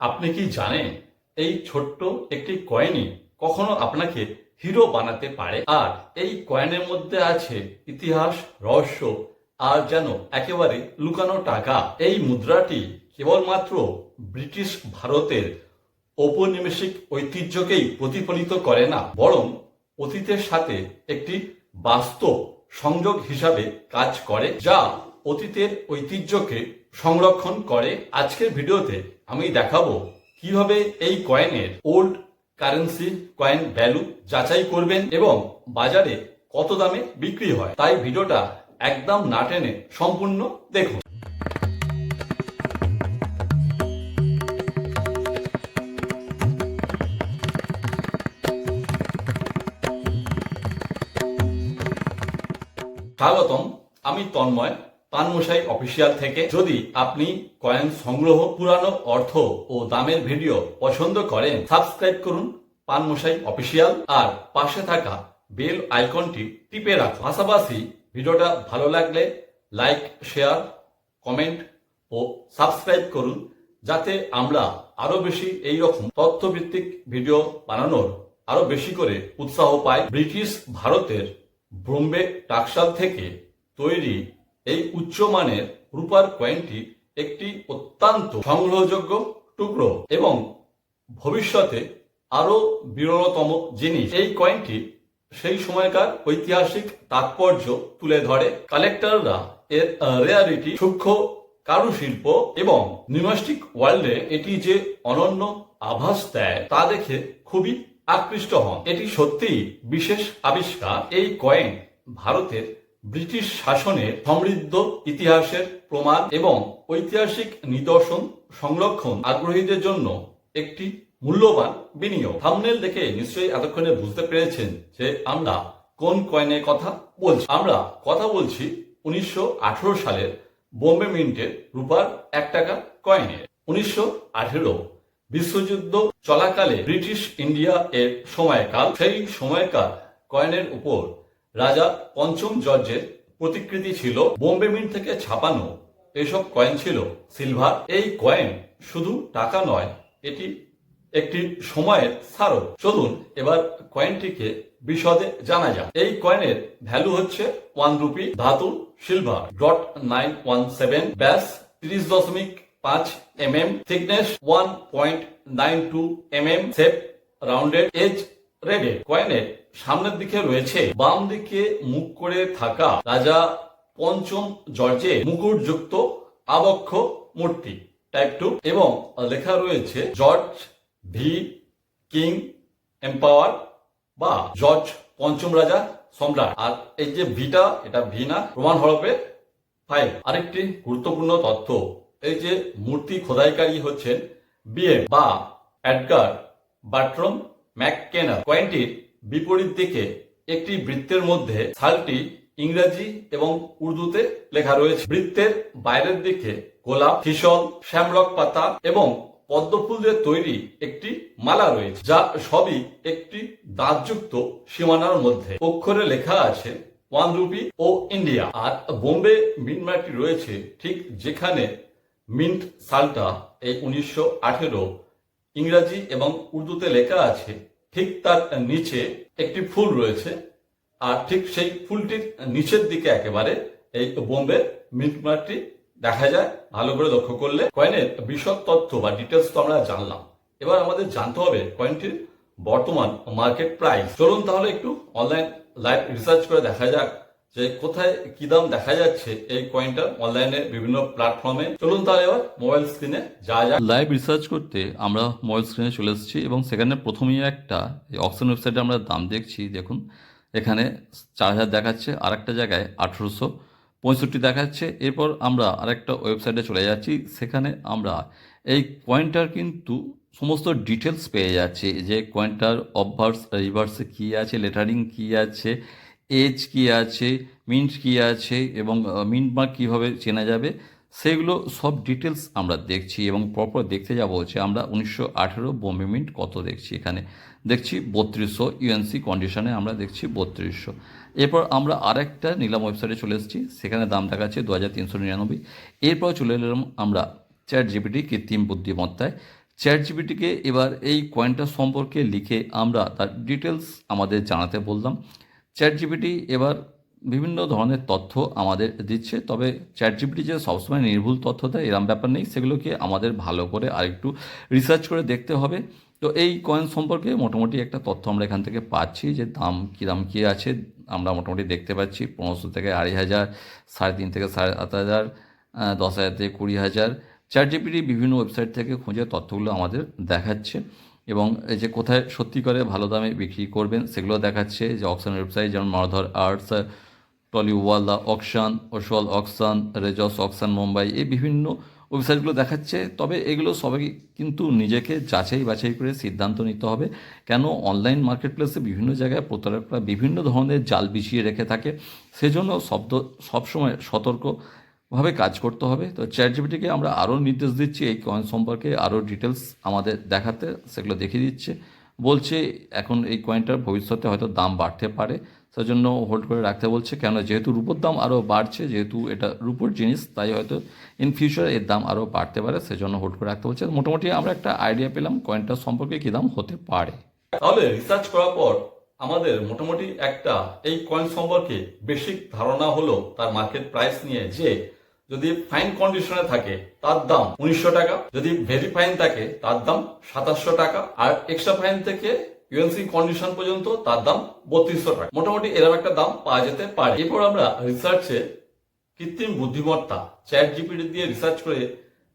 আপনি কি জানেন, এই ছোট্ট একটি কয়েনই কখনো আপনাকে হিরো বানাতে পারে? আর এই কয়েনের মধ্যে আছে ইতিহাস, রহস্য, আর যেন একেবারে লুকানো টাকা। এই মুদ্রাটি কেবলমাত্র ব্রিটিশ ভারতের ঔপনিবেশিক ঐতিহ্যকেই প্রতিফলিত করে না, বরং অতীতের সাথে একটি বাস্তব সংযোগ হিসাবে কাজ করে, যা অতীতের ঐতিহ্যকে সংরক্ষণ করে। আজকের ভিডিওতে আমি দেখাবো কীভাবে এই কয়েনের ওল্ড কারেন্সি কয়েন ভ্যালু যাচাই করবেন এবং বাজারে কত দামে বিক্রি হয়। তাই ভিডিওটা একদম না টেনে সম্পূর্ণ দেখুন। স্বাগতম, আমি তন্ময়। পানমশাই অফিসিয়াল থেকে যদি আপনি কয়েন সংগ্রহ, পুরানো অর্থ ও দামের ভিডিও পছন্দ করেন, সাবস্ক্রাইব করুন পানমশাই অফিসিয়াল আর পাশে থাকা বেল আইকনটি টিপে রাখুন। পাশাপাশি ভিডিওটা ভালো লাগলে লাইক, শেয়ার, কমেন্ট ও সাবস্ক্রাইব করুন যাতে আমরা আরও বেশি এই রকম তথ্যভিত্তিক ভিডিও বানানোর আরও বেশি করে উৎসাহ পাই ব্রিটিশ ভারতের বোম্বে টাকশাল থেকে তৈরি এই উচ্চমানের রূপার কয়েনটি একটি অত্যন্ত সংগ্রহযোগ্য টুকরো এবং ভবিষ্যতে আরও বিরলতম জিনিস। এই কয়েনটি সেই সময়কার ঐতিহাসিক তাৎপর্য তুলে ধরে। কালেক্টররা এর রেয়ারিটি, সূক্ষ্ম কারুশিল্প এবং নিউমাস্টিক ওয়ার্ল্ডে এটি যে অনন্য আভাস দেয় তা দেখে খুবই আকৃষ্ট হন। এটি সত্যিই বিশেষ আবিষ্কার। এই কয়েন ভারতের ব্রিটিশ শাসনের সমৃদ্ধ ইতিহাসের প্রমাণ এবং ঐতিহাসিক নিদর্শন সংরক্ষণ আগ্রহীদের জন্য একটি মূল্যবান বিনিয়োগ। থামনেল দেখে নিশ্চয়ই এতক্ষণে বুঝতে পেরেছেন যে আমরা কোন কয়েনের কথা বলছি। আমরা কথা বলছি উনিশশো আঠারো সালের বোম্বে মিন্টের রূপার এক টাকা কয়েনের উনিশশো আঠেরো বিশ্বযুদ্ধ চলাকালে ব্রিটিশ ইন্ডিয়া এর সময়কাল, সেই সময়কার কয়েনের উপর রাজা পঞ্চম জর্জের প্রতিকৃতি ছিল বোম্বে মিন্ট থেকে ছাপানো এসব কয়েন ছিল সিলভার। এই কয়েন শুধু টাকা নয়, এটি একটি সময়ের স্মারক। চলুন এবার কয়েনটিকে বিশদে জানা যাক। এই কয়েনের ভ্যালু হচ্ছে ওয়ান রুপি, ধাতু silver. Dot nine one seven, ব্যাস তিরিশ দশমিক পাঁচ M M thickness one point nine two M M shape rounded, edge রেডে কয়েনের সামনের দিকে রয়েছে, বাম দিকে মুখ করে থাকা রাজা পঞ্চম জর্জে মুকুটযুক্ত আবক্ষ মূর্তি টাইপ টু এবং লেখা রয়েছে জর্জ ভি কিং এম্পাওয়ার বা জর্জ পঞ্চম রাজা সম্রাট। আর এই যে ভিটা, এটা ভি না, প্রমাণ হরফে ফাইভ আরেকটি গুরুত্বপূর্ণ তথ্য, এই যে মূর্তি খোদাইকারী হচ্ছেন বিএম বা অ্যাডগার বাট্রম ম্যাককেনা কয়েনটির বিপরীত দিকে একটি বৃত্তের মধ্যে সালটি ইংরেজি এবং উর্দুতে লেখা রয়েছে। বৃত্তের বাইরের দিকে গোলাপ ফিসল শ্যামরক পাতা এবং পদ্মফুল দিয়ে তৈরি একটি মালা রয়েছে, যা সবই একটি দাঁতযুক্ত সীমানার মধ্যে। অক্ষরে লেখা আছে, ওয়ান রুপি ও ইন্ডিয়া। আর বোম্বে মিন্ট মার্কটি রয়েছে ঠিক যেখানে মিন্ট সালটা এই উনিশশো আঠেরো ইংরাজি এবং উর্দুতে লেখা আছে, ঠিক তার নিচে একটি ফুল রয়েছে, আর ঠিক সেই ফুলটির নিচের দিকে একেবারে এই বোম্বে মিন্ট মার্কটি দেখা যায়। ভালো করে লক্ষ্য করলে কয়েনের বিশদ তথ্য বা ডিটেলস তো আমরা জানলাম। এবার আমাদের জানতে হবে কয়েনটির বর্তমান মার্কেট প্রাইস চলুন তাহলে একটু অনলাইন লাইভ রিসার্চ করে দেখা যাক যে কোথায় কি দাম দেখা যাচ্ছে এই কয়েনটার অনলাইনে বিভিন্ন প্ল্যাটফর্মে চলুন তাহলে এবার মোবাইল স্ক্রিনে যা যা লাইভ রিসার্চ করতে আমরা মোবাইল স্ক্রিনে চলে এসেছি এবং সেখানে প্রথমেই একটা অপশন ওয়েবসাইটে আমরা দাম দেখছি, দেখুন। এখানে চার হাজার দেখাচ্ছে আর একটা জায়গায় আঠেরোশো পঁয়ষট্টি দেখাচ্ছে। এরপর আমরা আরেকটা ওয়েবসাইটে চলে যাচ্ছি, সেখানে আমরা এই কয়েনটার কিন্তু সমস্ত ডিটেলস পেয়ে যাচ্ছি। যে কয়েনটার অবভার্স রিভার্সে কী আছে লেটারিং কী আছে এজ কী আছে, মিন্ট কী আছে এবং মিন্ট মার্ক কীভাবে চেনা যাবে, সেগুলো সব ডিটেলস আমরা দেখছি এবং প্রপার দেখতে যাব যে আমরা উনিশশো আঠেরো বোম্বে মিন্ট কত দেখছি এখানে। দেখছি বত্রিশশো ইউএনসি কন্ডিশনে আমরা দেখছি বত্রিশশো। এরপর আমরা আরেকটা নিলাম ওয়েবসাইটে চলে এসেছি, সেখানে দাম দেখাচ্ছে দু হাজার তিনশো নিরানব্বই। এরপর চলে এলাম আমরা চ্যাট জিপিটি কৃত্রিম বুদ্ধিমত্তায়। চ্যাট জিপিটিকে এবার এই কয়েনটা সম্পর্কে লিখে আমরা তার ডিটেলস আমাদের জানাতে বললাম। চ্যাট জিপিটি এবার বিভিন্ন ধরনের তথ্য আমাদের দিচ্ছে, তবে চ্যাট জিপিটি যে সবসময় নির্ভুল তথ্য দেয় এরম ব্যাপার নেই, সেগুলোকে আমাদের ভালো করে আরেকটু রিসার্চ করে দেখতে হবে। তো এই কয়েন সম্পর্কে মোটামুটি একটা তথ্য আমরা এখান থেকে পাচ্ছি যে দাম কীরাম কী আছে। আমরা মোটামুটি দেখতে পাচ্ছি পনেরোশো থেকে আড়াই হাজার, সাড়ে তিন থেকে সাড়ে সাত হাজার দশ হাজার থেকে কুড়ি হাজার। চ্যাট জিপিটি বিভিন্ন ওয়েবসাইট থেকে খুঁজে তথ্যগুলো আমাদের দেখাচ্ছে। এবং যে কোথায় সত্যি করে ভালো দামে বিক্রি করবেন সেগুলো দেখাচ্ছে যে অকশন ওয়েবসাইট যেমন Marudhar arts, Todywalla auction Oswal auction, রেজস auction, Mumbai, এই বিভিন্ন ওয়েবসাইটগুলো দেখাচ্ছে। তবে এগুলো সবাই কিন্তু নিজেকে যাচাই বাছাই করে সিদ্ধান্ত নিতে হবে কেন অনলাইন মার্কেট প্লেসে বিভিন্ন জায়গায় প্রতারকরা বিভিন্ন ধরনের জাল বিছিয়ে রেখে থাকে। সেজন্য শব্দ সবসময় সতর্কভাবে কাজ করতে হবে। তো চ্যাট জিপিটিকে আমরা আরও নির্দেশ দিচ্ছি এই কয়েন সম্পর্কে, আরও ডিটেলস আমাদের দেখাতে, সেগুলো দেখিয়ে দিচ্ছে। বলছে এখন এই কয়েনটার ভবিষ্যতে হয়তো দাম বাড়তে পারে। সেজন্য হোল্ড করে রাখতে বলছে কেন যেহেতু রূপোর দাম আরও বাড়ছে, যেহেতু এটা রূপোর জিনিস, তাই হয়তো ইন ফিউচার এর দাম আরও বাড়তে পারে, সেজন্য হোল্ড করে রাখতে বলছে। মোটামুটি আমরা একটা আইডিয়া পেলাম কয়েনটার সম্পর্কে কী দাম হতে পারে। তাহলে রিসার্চ করার পর আমাদের মোটামুটি একটা এই কয়েন সম্পর্কে বেসিক ধারণা হলো তার মার্কেট প্রাইস নিয়ে, যে যদি ফাইন কন্ডিশনে থাকে, তার দাম উনিশশো টাকা। যদি ভেরি ফাইন থাকে, তার দাম সাতাশশো টাকা। আর এক্সট্রা ফাইন থেকে ইউএনসি কন্ডিশন পর্যন্ত, তার দাম বত্রিশশো টাকা। মোটামুটি এরকম একটা দাম পাওয়া যেতে পারে। এরপর আমরা রিসার্চে কৃত্রিম বুদ্ধিমত্তা চ্যাট জিপিটি দিয়ে রিসার্চ করে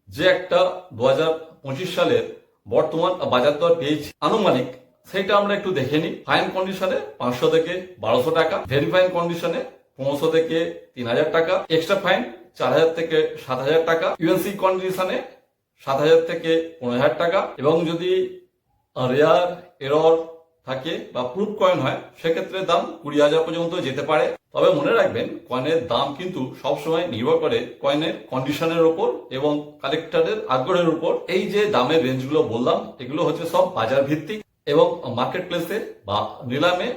যে একটা দু হাজার পঁচিশ সালের বর্তমান বাজার দর পেয়েছি। আনুমানিক সেটা আমরা একটু দেখে নিই। ফাইন কন্ডিশনে পাঁচশো থেকে বারোশো টাকা ভেরি ফাইন কন্ডিশনে পনেরোশো থেকে তিন হাজার টাকা। এক্সট্রা ফাইন চার হাজার থেকে সাত হাজার টাকা। ইউএনসি কন্ডিশনে সাত হাজার থেকে পনেরো হাজার টাকা এবং যদি রেয়ার এরর থাকে বা প্রুফ কয়েন হয়, সেক্ষেত্রে দাম কুড়ি হাজার পর্যন্ত যেতে পারে। তবে মনে রাখবেন কয়েনের দাম কিন্তু সবসময় নির্ভর করে কয়েনের কন্ডিশনের উপর এবং কালেক্টরের আগ্রহের উপর এই যে দামের রেঞ্জগুলো বললাম, এগুলো হচ্ছে সব বাজার ভিত্তিক এবং মার্কেট প্লেসে বা নিলামে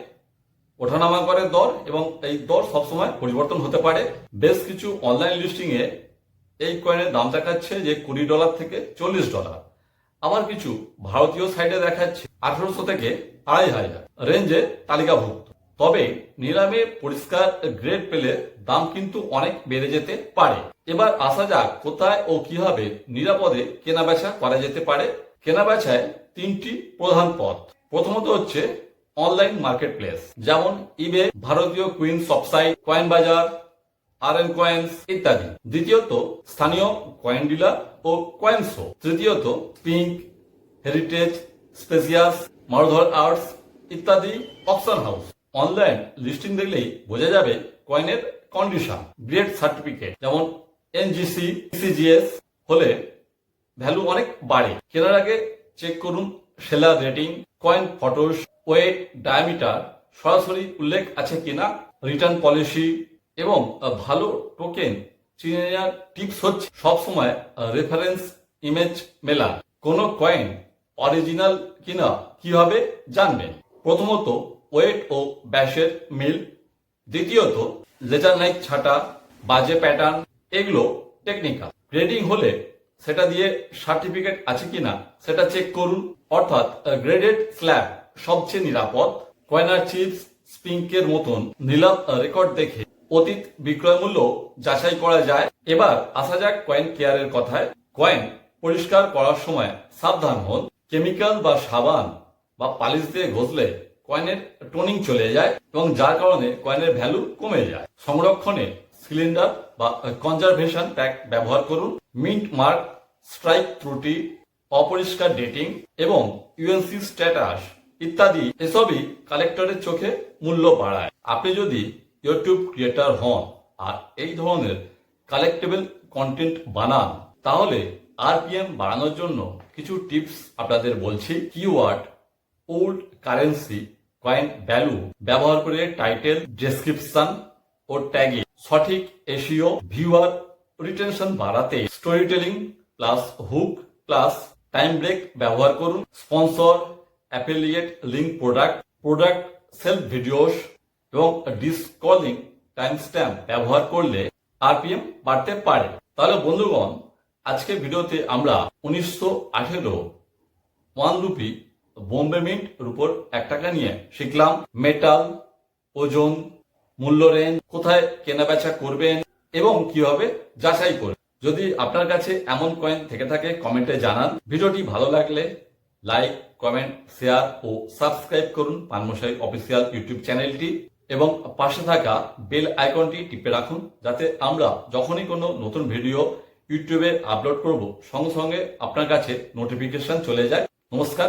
ওঠানামা করে দর এবং এই দর সবসময় পরিবর্তন হতে পারে। বেশ কিছু অনলাইন লিস্টিং এ এই কয়েনের দাম দেখাচ্ছে যে কুড়ি ডলার থেকে চল্লিশ ডলার আবার কিছু ভারতীয় সাইডে দেখাচ্ছে আঠারোশো থেকে আড়াই হাজার। রেঞ্জে তালিকাভুক্ত। তবে নিলামে পরিষ্কার গ্রেড পেলে দাম কিন্তু অনেক বেড়ে যেতে পারে। এবার আসা যাক কোথায় ও কীভাবে নিরাপদে কেনাবেচা করা যেতে পারে। কেনাবেচায় তিনটি প্রধান পথ। প্রথমত হচ্ছে অনলাইন মার্কেট প্লেস যেমন ইবে ভারতীয় কুইন সবসাইট কয়েন বাজার আর এন কয়েন্স ইত্যাদি। দ্বিতীয়ত, স্থানীয় কয়েন ডিলার ও কয়েন শো তৃতীয়ত পিঙ্ক হেরিটেজ স্পেসিয়াস মারধর আর্টস ইত্যাদি অপশন হাউস অনলাইন লিস্টিং দেখলেই বোঝা যাবে কয়েনের কন্ডিশন গ্রেড সার্টিফিকেট যেমন এনজিসি সিজিএস হলে ভ্যালু অনেক বাড়ে। কেনার আগে চেক করুন seller rating coin photos weight, diameter সরাসরি উল্লেখ আছে কিনা, রিটার্ন পলিসি এবং ভালো টোকেন, চিনে নেওয়ার টিপস হচ্ছে সবসময় রেফারেন্স, ইমেজ মেলা। কোন কয়েন অরিজিনাল কিনা, কীভাবে জানবেন? প্রথমত, ওয়েট ও ব্যাসের মিল। দ্বিতীয়ত, লেজার নাইক ছাটা, বাজে প্যাটার্ন, এগুলো টেকনিক্যাল। গ্রেডিং হলে সেটা দিয়ে সার্টিফিকেট আছে কিনা, সেটা চেক করুন। অর্থাৎ গ্রেডেড স্ল্যাব সবচেয়ে নিরাপদ। কয়নার চিপস স্পিঙ্কের মতন নিলাম রেকর্ড দেখে অতীত বিক্রয় মূল্য যাচাই করা যায়। এবার আসা যাক কয়েন কেয়ারের কথায়। কয়েন পরিষ্কার করার সময় সাবধান হন। কেমিক্যাল বা সাবান বা পালিশ দিয়ে ঘষলে কয়েনের টোনিং চলে যায় এবং যার কারণে কয়েনের ভ্যালু কমে যায়। সংরক্ষণে সিলিন্ডার বা কনজারভেশন প্যাক ব্যবহার করুন। মিন্ট মার্ক স্ট্রাইক ত্রুটি অপরিষ্কার ডেটিং এবং ইউএনসি স্ট্যাটাস ইত্যাদি এসবই কালেক্টরের চোখে মূল্য বাড়ায়। আপনি যদি ইউটিউব ক্রিয়েটার হন আর এই ধরনের কালেক্টেবল কন্টেন্ট বানান, তাহলে আরপিএম বাড়ানোর জন্য কিছু টিপস আপনাদের বলছি। Keyword old currency coin value ব্যবহার করে টাইটেল ডেসক্রিপশন ও ট্যাগে সঠিক এশিও ভিউয়ার রিটেনশন বাড়াতে story telling plus hook plus time break ব্যবহার করুন sponsor affiliate link product product self videos এবং ডিসকলিং টাইম স্ট্যাম্প ব্যবহার করলে আরপিএম বাড়তে পারে। তাহলে বন্ধুগণ আজকে ভিডিওতে আমরা উনিশশো আঠেরো ওয়ান রুপি বোম্বে মিন্ট রুপোর এক টাকা নিয়ে শিখলাম মেটাল ওজন, মূল্য রেঞ্জ কোথায় কেনা বেচা করবেন এবং কীভাবে যাচাই করবেন। যদি আপনার কাছে এমন কয়েন থেকে থাকে কমেন্টে জানান। ভিডিওটি ভালো লাগলে লাইক কমেন্ট শেয়ার ও সাবস্ক্রাইব করুন পানমশাই অফিসিয়াল ইউটিউব চ্যানেলটি এবং পাশে থাকা বেল আইকনটি টিপে রাখুন যাতে আমরা যখনই কোনো নতুন ভিডিও ইউটিউবে আপলোড করব, সঙ্গে সঙ্গে আপনার কাছে নোটিফিকেশন চলে যায়। নমস্কার